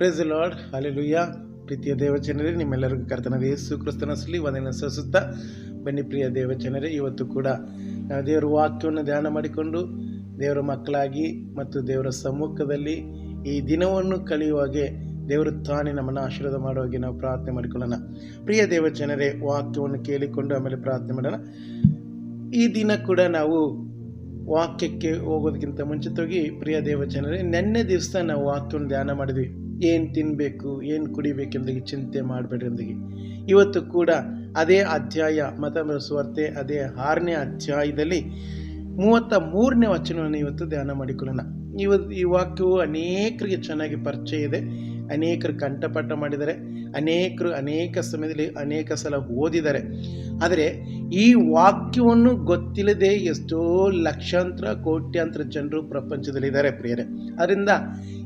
Praise lord hallelujah ಪ್ರೀತಿಯ ದೇವಚನರೇ ನಿಮ್ಮೆಲ್ಲರಿಗೂ ಕರ್ತನ ಯೇಸು ಕ್ರಿಸ್ತನಸಲಿ ವಂದನೆ ಸಲ್ಲಿಸುತ್ತಾ ಬನ್ನಿ ಪ್ರಿಯ ದೇವಚನರೇ ಇವತ್ತು ಕೂಡ ನಾವು ದೇವರ ವಾಕ್ಯವನ್ನು ಧ್ಯಾನ ಮಾಡಿಕೊಂಡು ದೇವರ ಮಕ್ಕಳಾಗಿ ಮತ್ತು ದೇವರ ಸಮ್ಮುಖದಲ್ಲಿ ಈ ದಿನವನ್ನು ಕಳೆಯುವಾಗೆ ದೇವರು ತಾನೇ ನಮ್ಮನ್ನು ಆಶೀರ್ವಾದ ಮಾಡುವಾಗೆ ನಾವು ಪ್ರಾರ್ಥನೆ ಮಾಡಿಕೊಳ್ಳೋಣ. ಪ್ರಿಯ ದೇವಜನರೇ, ವಾಕ್ಯವನ್ನು ಕೇಳಿಕೊಂಡು ಆಮೇಲೆ ಪ್ರಾರ್ಥನೆ ಮಾಡೋಣ. ಈ ದಿನ ಕೂಡ ನಾವು ವಾಕ್ಯಕ್ಕೆ ಹೋಗೋದಕ್ಕಿಂತ ಮುಂಚಿತವಾಗಿ ಪ್ರಿಯ ದೇವಜನರೇ, ನಿನ್ನೆ ದಿವಸ ನಾವು ವಾಕ್ಯವನ್ನು ಧ್ಯಾನ ಮಾಡಿದ್ವಿ. ಏನು ತಿನ್ನಬೇಕು ಏನು ಕುಡಿಬೇಕೆಂಬುದಾಗಿ ಚಿಂತೆ ಮಾಡಬೇಡಿ ಎಂಬುದಾಗಿ ಇವತ್ತು ಕೂಡ ಅದೇ ಅಧ್ಯಾಯ ಮತ ಸುವಾರ್ತೆ, ಅದೇ ಆರನೇ ಅಧ್ಯಾಯದಲ್ಲಿ ಮೂವತ್ತ ಮೂರನೇ ವಚನವನ್ನು ಇವತ್ತು ಧ್ಯಾನ ಮಾಡಿಕೊಳ್ಳೋಣ. ಇವತ್ತು ಈ ವಾಕ್ಯವು ಅನೇಕರಿಗೆ ಚೆನ್ನಾಗಿ ಪರಿಚಯ ಇದೆ. ಅನೇಕರು ಕಂಠಪಾಠ ಮಾಡಿದ್ದಾರೆ ಅನೇಕರು ಅನೇಕ ಸಮಯದಲ್ಲಿ ಅನೇಕ ಸಲ ಓದಿದ್ದಾರೆ ಆದರೆ ಈ ವಾಕ್ಯವನ್ನು ಗೊತ್ತಿಲ್ಲದೆ ಎಷ್ಟೋ ಲಕ್ಷಾಂತರ, ಕೋಟ್ಯಾಂತರ ಜನರು ಪ್ರಪಂಚದಲ್ಲಿದ್ದಾರೆ ಪ್ರಿಯರೇ. ಅದರಿಂದ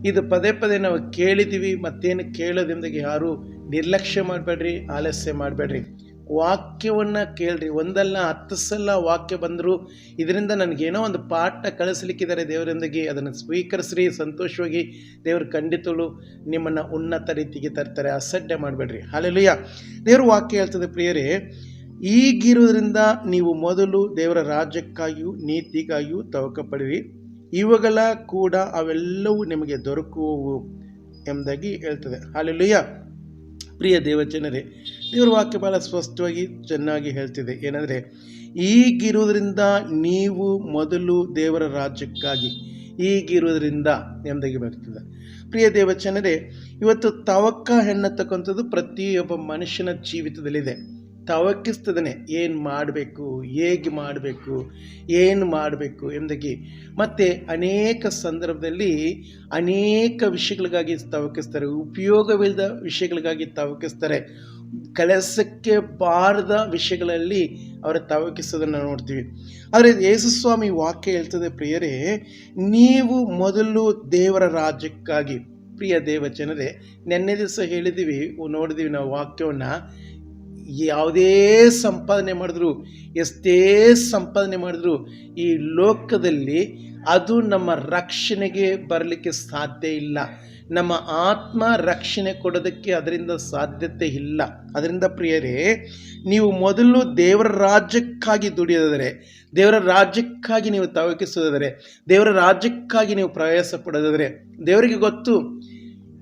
ಇದು ಪದೇ ಪದೇ ನಾವು ಕೇಳಿದ್ದೀವಿ, ಮತ್ತೇನು ಕೇಳೋದ್ರಿಂದ ಯಾರು ನಿರ್ಲಕ್ಷ್ಯ ಮಾಡಬೇಡ್ರಿ, ಆಲಸ್ಯ ಮಾಡಬೇಡ್ರಿ. ವಾಕ್ಯವನ್ನು ಕೇಳ್ರಿ. ಒಂದಲ್ಲ ಹತ್ತು ಸಲ ವಾಕ್ಯ ಬಂದರೂ ಇದರಿಂದ ನನಗೇನೋ ಒಂದು ಪಾಠ ಕಳಿಸ್ಲಿಕ್ಕಿದ್ದಾರೆ ದೇವರೊಂದಿಗೆ. ಅದನ್ನು ಸ್ವೀಕರಿಸ್ರಿ, ಸಂತೋಷವಾಗಿ ದೇವರು ಖಂಡಿತಳು ನಿಮ್ಮನ್ನು ಉನ್ನತ ರೀತಿಗೆ ತರ್ತಾರೆ. ಅಸಡ್ಡೆ ಮಾಡಬೇಡ್ರಿ. ಹಾಲೆಲುಯ್ಯ ದೇವರು ವಾಕ್ಯ ಹೇಳ್ತದೆ ಪ್ರಿಯರೇ ಈಗಿರುವುದರಿಂದ ನೀವು ಮೊದಲು ದೇವರ ರಾಜ್ಯಕ್ಕಾಗಿಯೂ, ನೀತಿಗಾಗಿಯೂ ತವಕ ಪಡಿರಿ ಇವುಗಳ ಕೂಡ ಅವೆಲ್ಲವೂ ನಿಮಗೆ ದೊರಕುವು ಎಂಬುದಾಗಿ ಹೇಳ್ತದೆ. ಹಾಲೆಲುಯ್ಯ ಪ್ರಿಯ ದೇವಜನರೇ ದೇವರ ವಾಕ್ಯ ಭಾಳ ಸ್ಪಷ್ಟವಾಗಿ ಚೆನ್ನಾಗಿ ಹೇಳ್ತಿದೆ. ಏನಂದರೆ, ಈಗಿರುವುದರಿಂದ ನೀವು ಮೊದಲು ದೇವರ ರಾಜ್ಯಕ್ಕಾಗಿ, ಈಗಿರುವುದರಿಂದ ಎಂಬುದಾಗಿ ಬರ್ತದೆ ಪ್ರಿಯ ದೇವಚನರೇ ಇವತ್ತು ತವಕ್ಕ ಹೆಣ್ಣತಕ್ಕಂಥದ್ದು ಪ್ರತಿಯೊಬ್ಬ ಮನುಷ್ಯನ ಜೀವಿತದಲ್ಲಿದೆ. ತವಕಿಸ್ತದನೆ, ಏನು ಮಾಡಬೇಕು, ಹೇಗೆ ಮಾಡಬೇಕು, ಏನು ಮಾಡಬೇಕು ಎಂದಾಗಿ ಮತ್ತು ಅನೇಕ ಸಂದರ್ಭದಲ್ಲಿ ಅನೇಕ ವಿಷಯಗಳಿಗಾಗಿ ತವಕಿಸ್ತಾರೆ, ಉಪಯೋಗವಿಲ್ಲದ ವಿಷಯಗಳಿಗಾಗಿ ತವಕಿಸ್ತಾರೆ. ಕೆಲಸಕ್ಕೆ ಬಾರದ ವಿಷಯಗಳಲ್ಲಿ ಅವರ ತವಕಿಸೋದನ್ನು ನೋಡ್ತೀವಿ. ಆದರೆ ಯೇಸುಸ್ವಾಮಿ ವಾಕ್ಯ ಹೇಳ್ತದೆ, ಪ್ರಿಯರೇ, ನೀವು ಮೊದಲು ದೇವರ ರಾಜ್ಯಕ್ಕಾಗಿ, ಪ್ರಿಯ ದೇವ ಜನರೇ, ನೆನ್ನೆ ದಿವಸ ಹೇಳಿದ್ದೀವಿ ನೋಡಿದ್ದೀವಿ ನಾವು ವಾಕ್ಯವನ್ನು. ಯಾವುದೇ ಸಂಪಾದನೆ ಮಾಡಿದ್ರು, ಎಷ್ಟೇ ಸಂಪಾದನೆ ಮಾಡಿದ್ರು, ಈ ಲೋಕದಲ್ಲಿ ಅದು ನಮ್ಮ ರಕ್ಷಣೆಗೆ ಬರಲಿಕ್ಕೆ ಸಾಧ್ಯ ಇಲ್ಲ. ನಮ್ಮ ಆತ್ಮ ರಕ್ಷಣೆ ಕೊಡೋದಕ್ಕೆ ಅದರಿಂದ ಸಾಧ್ಯತೆ ಇಲ್ಲ. ಅದರಿಂದ ಪ್ರಿಯರೇ, ನೀವು ಮೊದಲು ದೇವರ ರಾಜ್ಯಕ್ಕಾಗಿ ದುಡಿಯೋದಾದರೆ ದೇವರ ರಾಜ್ಯಕ್ಕಾಗಿ ನೀವು ತವಕಿಸೋದಾದರೆ ದೇವರ ರಾಜ್ಯಕ್ಕಾಗಿ ನೀವು ಪ್ರಯಾಸ ಪಡೋದಾದರೆ ದೇವರಿಗೆ ಗೊತ್ತು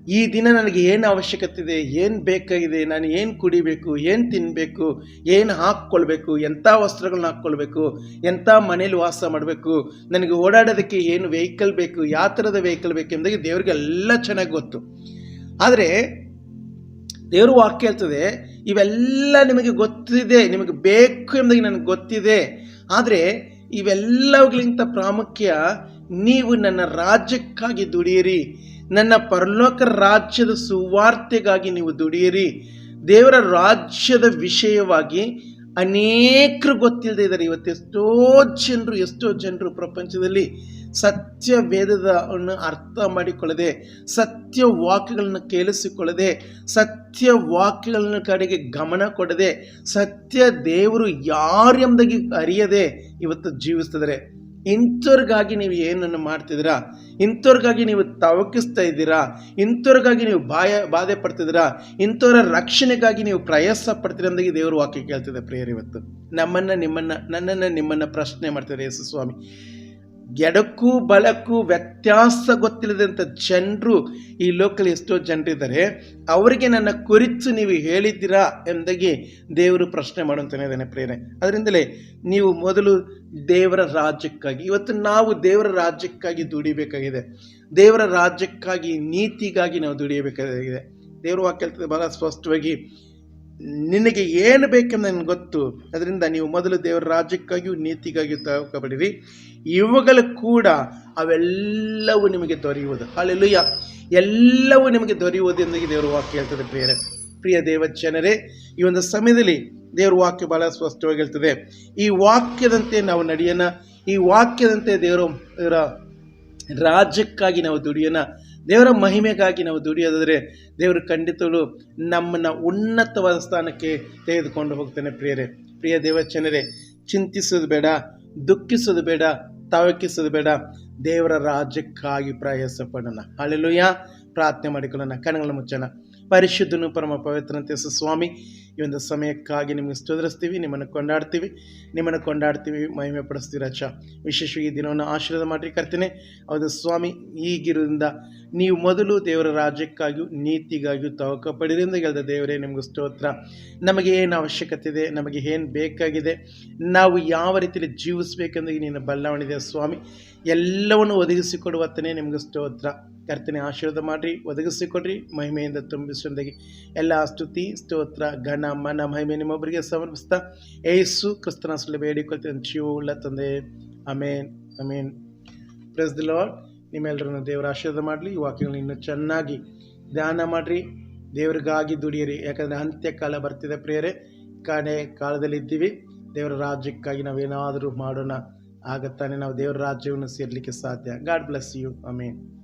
ಈ ದಿನ ನನಗೆ ಏನು ಅವಶ್ಯಕತೆ ಇದೆ, ಏನು ಬೇಕಾಗಿದೆ, ನಾನು ಏನು ಕುಡಿಬೇಕು, ಏನು ತಿನ್ನಬೇಕು ಏನು ಹಾಕ್ಕೊಳ್ಬೇಕು ಎಂಥ ವಸ್ತ್ರಗಳನ್ನ ಹಾಕ್ಕೊಳ್ಬೇಕು ಎಂಥ ಮನೇಲಿ ವಾಸ ಮಾಡಬೇಕು, ನನಗೆ ಓಡಾಡೋದಕ್ಕೆ ಏನು ವೆಹಿಕಲ್ ಬೇಕು ಯಾವ ಥರದ ವೆಹಿಕಲ್ ಬೇಕು ಎಂಬುದಾಗಿ ದೇವರಿಗೆ ಎಲ್ಲ ಚೆನ್ನಾಗಿ ಗೊತ್ತು. ಆದರೆ ದೇವರು ವಾಕ್ಯ ಹೇಳ್ತದೆ, ಇವೆಲ್ಲ ನಿಮಗೆ ಗೊತ್ತಿದೆ, ನಿಮಗೆ ಬೇಕು ಎಂಬುದಾಗಿ ನನಗೆ ಗೊತ್ತಿದೆ. ಆದರೆ ಇವೆಲ್ಲವುಗಳಿಗಿಂತ ಪ್ರಾಮುಖ್ಯ ನೀವು ನನ್ನ ರಾಜ್ಯಕ್ಕಾಗಿ ದುಡಿಯಿರಿ ನನ್ನ ಪರಲೋಕ ರಾಜ್ಯದ ಸುವಾರ್ತೆಗಾಗಿ ನೀವು ದುಡಿಯಿರಿ. ದೇವರ ರಾಜ್ಯದ ವಿಷಯವಾಗಿ ಅನೇಕರು ಗೊತ್ತಿಲ್ಲದೆ ಇದ್ದಾರೆ. ಇವತ್ತು ಎಷ್ಟೋ ಜನರು ಎಷ್ಟೋ ಜನರು ಪ್ರಪಂಚದಲ್ಲಿ ಸತ್ಯ ವೇದವನ್ನು ಅರ್ಥ ಮಾಡಿಕೊಳ್ಳದೆ, ಸತ್ಯ ವಾಕ್ಯಗಳನ್ನು ಕೇಳಿಸಿಕೊಳ್ಳದೆ, ಸತ್ಯ ವಾಕ್ಯಗಳನ್ನ ಕಡೆಗೆ ಗಮನ ಕೊಡದೆ, ಸತ್ಯ ದೇವರು ಯಾರು ಎಂಬುದಾಗಿ ಅರಿಯದೆ ಇವತ್ತು ಜೀವಿಸ್ತಿದ್ದಾರೆ. ಇಂಥವ್ರಿಗಾಗಿ ನೀವು ಏನನ್ನು ಮಾಡ್ತಿದ್ದೀರಾ? ಇಂಥವ್ರಿಗಾಗಿ ನೀವು ತವಕಿಸ್ತಾ ಇದ್ದೀರಾ? ಇಂಥವ್ರಿಗಾಗಿ ನೀವು ಬಾಯ, ಬಾಧೆ ಪಡ್ತಿದ್ದೀರಾ? ಇಂಥವ್ರ ರಕ್ಷಣೆಗಾಗಿ ನೀವು ಪ್ರಯಾಸ ಪಡ್ತೀರ ಅಂದಾಗಿ ದೇವರು ವಾಕ್ಯ ಕೇಳ್ತಿದೆ ಪ್ರೇಯರ್ ಇವತ್ತು. ನಮ್ಮನ್ನು, ನಿಮ್ಮನ್ನು, ನನ್ನನ್ನು, ನಿಮ್ಮನ್ನು ಪ್ರಶ್ನೆ ಮಾಡ್ತಿದ್ದಾರೆ ಯೇಸು ಸ್ವಾಮಿ. ಎಡಕ್ಕೂ ಬಲಕ್ಕೂ ವ್ಯತ್ಯಾಸ ಗೊತ್ತಿಲ್ಲದಂಥ ಜನರು ಈ ಲೋಕಲ್ ಎಷ್ಟೋ ಜನರಿದ್ದಾರೆ, ಅವರಿಗೆ ನನ್ನ ಕುರಿತು ನೀವು ಹೇಳಿದ್ದೀರಾ ಎಂದಾಗಿ ದೇವರು ಪ್ರಶ್ನೆ ಮಾಡುವಂತಾನೆ ಇದ್ದಾನೆ ಪ್ರೇರಣೆ ಅದರಿಂದಲೇ ನೀವು ಮೊದಲು ದೇವರ ರಾಜ್ಯಕ್ಕಾಗಿ, ಇವತ್ತು ನಾವು ದೇವರ ರಾಜ್ಯಕ್ಕಾಗಿ ದುಡಿಬೇಕಾಗಿದೆ. ದೇವರ ರಾಜ್ಯಕ್ಕಾಗಿ ನೀತಿಗಾಗಿ ನಾವು ದುಡಿಯಬೇಕಾಗಿದೆ. ದೇವರು ವಾಕ್ಯ ಬಹಳ ಸ್ಪಷ್ಟವಾಗಿ ನಿನಗೆ ಏನು ಬೇಕೆಂದು ನನಗೆ ಗೊತ್ತು. ಅದರಿಂದ ನೀವು ಮೊದಲು ದೇವರ ರಾಜ್ಯಕ್ಕಾಗಿಯೂ ನೀತಿಗಾಗಿಯೂ ತಗೋಬಡಿರಿ ಇವುಗಳು ಕೂಡ ಅವೆಲ್ಲವೂ ನಿಮಗೆ ದೊರೆಯುವುದು. ಹಾಲೆಲುಯ್ಯ ಎಲ್ಲವೂ ನಿಮಗೆ ದೊರೆಯುವುದು ಎಂದು ದೇವರ ವಾಕ್ಯ ಹೇಳ್ತದೆ ಬೇರೆ ಪ್ರಿಯ ದೇವ ಜನರೇ, ಈ ಒಂದು ಸಮಯದಲ್ಲಿ ದೇವರ ವಾಕ್ಯ ಬಹಳ ಸ್ಪಷ್ಟವಾಗಿ ಹೇಳ್ತದೆ. ಈ ವಾಕ್ಯದಂತೆ ನಾವು ನಡೆಯೋಣ. ಈ ವಾಕ್ಯದಂತೆ ದೇವರ ರಾಜ್ಯಕ್ಕಾಗಿ ನಾವು ದುಡಿಯೋಣ. ದೇವರ ಮಹಿಮೆಗಾಗಿ ನಾವು ದುಡಿಯೋದಾದರೆ ದೇವರು ಖಂಡಿತಲು ನಮ್ಮನ್ನು ಉನ್ನತವಾದ ಸ್ಥಾನಕ್ಕೆ ತೆಗೆದುಕೊಂಡು ಹೋಗ್ತಾನೆ ಪ್ರಿಯರೇ. ಪ್ರಿಯ ದೇವಚನರೇ ಚಿಂತಿಸೋದು ಬೇಡ, ದುಃಖಿಸೋದು ಬೇಡ, ತವಕಿಸೋದು ಬೇಡ, ದೇವರ ರಾಜ್ಯಕ್ಕಾಗಿ ಪ್ರಯಾಸ ಪಡೋಣ ಹಾಲೆಲುಯ್ಯ ಪ್ರಾರ್ಥನೆ ಮಾಡಿಕೊಳ್ಳೋಣ. ಕಣಗಳ ಮುಚ್ಚೋಣ. ಪರಿಶುದ್ಧನು ಪರಮ ಪವಿತ್ರನಂತೆ ಸ್ವಾಮಿ ಈ ಒಂದು ಸಮಯಕ್ಕಾಗಿ ನಿಮಗೆ ಸ್ತೋತ್ರಿಸ್ತೀವಿ, ನಿಮ್ಮನ್ನು ಕೊಂಡಾಡ್ತೀವಿ ನಿಮ್ಮನ್ನು ಕೊಂಡಾಡ್ತೀವಿ ಮಹಿಮೆ ಪಡಿಸ್ತೀವಿ ಅಚ್ಚ ವಿಶೇಷವಾಗಿ ಈ ದಿನವನ್ನು ಆಶೀರ್ವಾದ ಮಾಡಿ ಕರ್ತೀನಿ. ಹೌದು ಸ್ವಾಮಿ ಈಗಿರೋದ್ರಿಂದ ನೀವು ಮೊದಲು ದೇವರ ರಾಜ್ಯಕ್ಕಾಗಿಯೂ, ನೀತಿಗಾಗಿಯೂ ತವಕ ಪಡಿರಿಂದ ಗೆಲ್ದ ದೇವರೇ ನಿಮಗೆ ಸ್ತೋತ್ರ. ನಮಗೆ ಏನು ಅವಶ್ಯಕತೆ ಇದೆ, ನಮಗೆ ಏನು ಬೇಕಾಗಿದೆ, ನಾವು ಯಾವ ರೀತಿಯಲ್ಲಿ ಜೀವಿಸಬೇಕೆಂದು ನೀನು ಬಲ್ಲಾವಣಿದೆ ಸ್ವಾಮಿ. ಎಲ್ಲವನ್ನು ಒದಗಿಸಿಕೊಡುವತ್ತನೇ ನಿಮಗೆ ಸ್ತೋತ್ರ. ಕರ್ತನೆ ಆಶೀರ್ವಾದ ಮಾಡಿರಿ, ಒದಗಿಸಿಕೊಡ್ರಿ, ಮಹಿಮೆಯಿಂದ ತುಂಬಿಸುವಂದಾಗಿ ಎಲ್ಲ ಸ್ತುತಿ, ಸ್ತೋತ್ರ, ಘನ ಮನ ಹೈಮೆ ನಿಮ್ಮೊಬ್ಬರಿಗೆ ಸಮರ್ಪಿಸ್ತಾ ಏಸು ಕ್ರಿಸ್ತನ ಸುಳ್ಳು ಬೇಡಿಕೊಳ್ತೇನೆ ಜೀವವುಳ್ಳ ತಂದೆ. Amen amen praise the lord ನಿಮ್ಮೆಲ್ಲರನ್ನು ದೇವರ ಆಶೀರ್ವಾದ ಮಾಡಲಿ. ಈ ವಾಕ್ಯಗಳನ್ನ ಇನ್ನೂ ಚೆನ್ನಾಗಿ ಧ್ಯಾನ ಮಾಡಿರಿ. ದೇವರಿಗಾಗಿ ದುಡಿಯಿರಿ. ಯಾಕಂದರೆ ಅಂತ್ಯಕಾಲ ಬರ್ತಿದೆ ಪ್ರಿಯರೇ. ಕಾಣೆ ಕಾಲದಲ್ಲಿ ಇದ್ದೀವಿ ದೇವರ ರಾಜ್ಯಕ್ಕಾಗಿ ನಾವೇನಾದರೂ ಮಾಡೋಣ. ಆಗತ್ತಾನೆ ನಾವು ದೇವರ ರಾಜ್ಯವನ್ನು ಸೇರಲಿಕ್ಕೆ ಸಾಧ್ಯ. God bless you amen